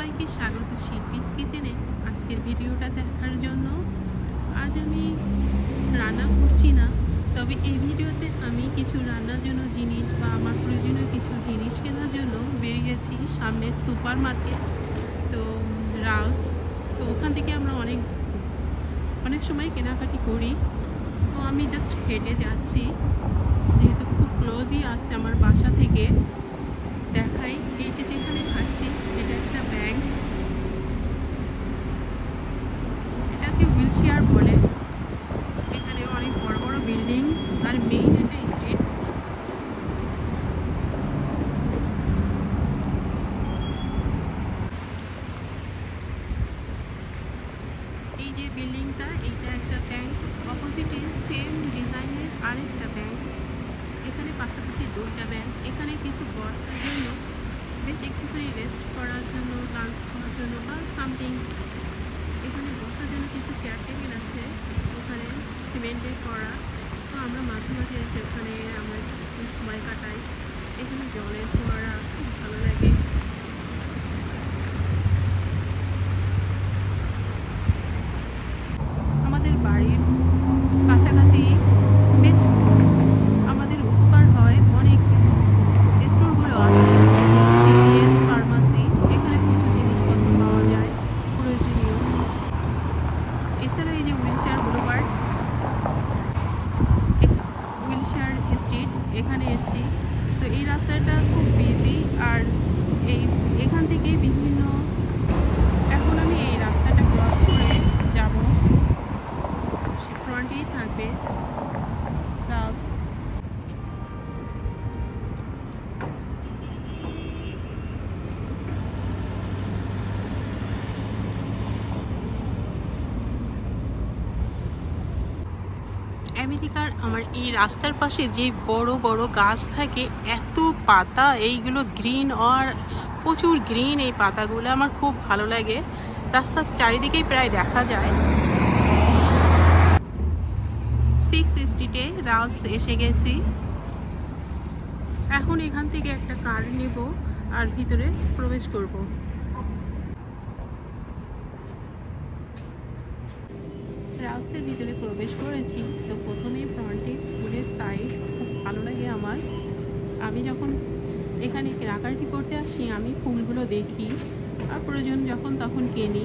সবাইকে স্বাগত শিল্পীস কিচেনে আজকের ভিডিওটা দেখার জন্য। আজ আমি রান্না করছি না, তবে এই ভিডিওতে আমি কিছু রান্নার জন্য জিনিস বা আমার প্রয়োজনীয় কিছু জিনিস কেনার জন্য বেরিয়েছি সামনে সুপার মার্কেট তো, রাউস, তো ওখান থেকে আমরা অনেক অনেক সময় কেনাকাটি করি। তো আমি জাস্ট হেঁটে যাচ্ছি, যেহেতু খুব ক্লোজই আসছে আমার বাসা থেকে। দেখাই এই যে যেখানে হাঁটছি এটা একটা ব্যাংক এটাকে চেয়ার বলে, এখানে অনেক বড় বড় বিল্ডিং আর মেইন একটা স্ট্রিট এই যে বিল্ডিংটা, এইটা একটা ব্যাংক অপোজিটে সেম ডিজাইনের আরেকটা ব্যাংক এখানে পাশাপাশি দুইটা ব্যাংক এখানে কিছু বসার জন্য বেশ একটুখানি রেস্ট করার জন্য লাঞ্চ খাওয়ার জন্য বা সামথিং এখানে বসার জন্য কিছু চেয়ার টেবিল আছে ওখানে সিমেন্টের করা। তো আমরা মাঝে মাঝে এসে ওখানে আমরা একটু সময় কাটাই। এখানে জলের ফোয়ারা খুব ভালো লাগে আমাদের বাড়ির কাছাকাছি বেশ আমাদের উপকার হয় অনেক স্টোরগুলো আছে সিপিএস ফার্মাসি এখানে প্রচুর জিনিসপত্র পাওয়া যায় প্রয়োজনীয় এছাড়া এই যে উইলশেয়ার বুলুবার্ড উইলশেয়ার স্ট্রিট এখানে এসছি তো এই রাস্তাটা খুব বিজি আর এই এখান থেকে বিভিন্ন এখন আমি এই রাস্তাটা ক্রস করে যাব ফ্রন্টেই থাকবে রাউস আমেরিকার আমার এই রাস্তার পাশে যে বড় বড় গাছ থাকে, এত পাতা, এইগুলো গ্রিন আর প্রচুর গ্রিন এই পাতাগুলো আমার খুব ভালো লাগে। রাস্তার চারিদিকেই প্রায় দেখা যায়। সিক্স স্ট্রিটে রাউস এসে গেছি। এখন এখান থেকে একটা কার নেব আর ভিতরে প্রবেশ করব। রাউসের ভিতরে প্রবেশ করেছি, তো প্রথমেই ফ্রন্টে ফুলের সাইড খুব ভালো লাগে আমার। আমি যখন এখানে কেনাকাটি করতে আসি, আমি ফুলগুলো দেখি, আর প্রয়োজন যখন তখন কিনি।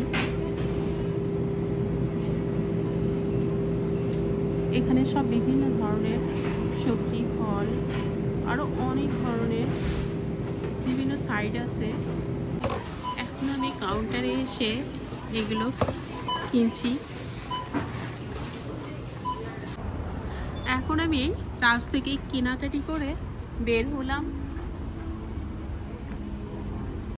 এখানে সব বিভিন্ন ধরনের সবজি, ফল আরও অনেক ধরনের বিভিন্ন সাইড আছে। এখন আমি কাউন্টারে এসে এগুলো কিনছি। এখন আমি রাজ থেকে কেনাকাটি করে বের হলাম।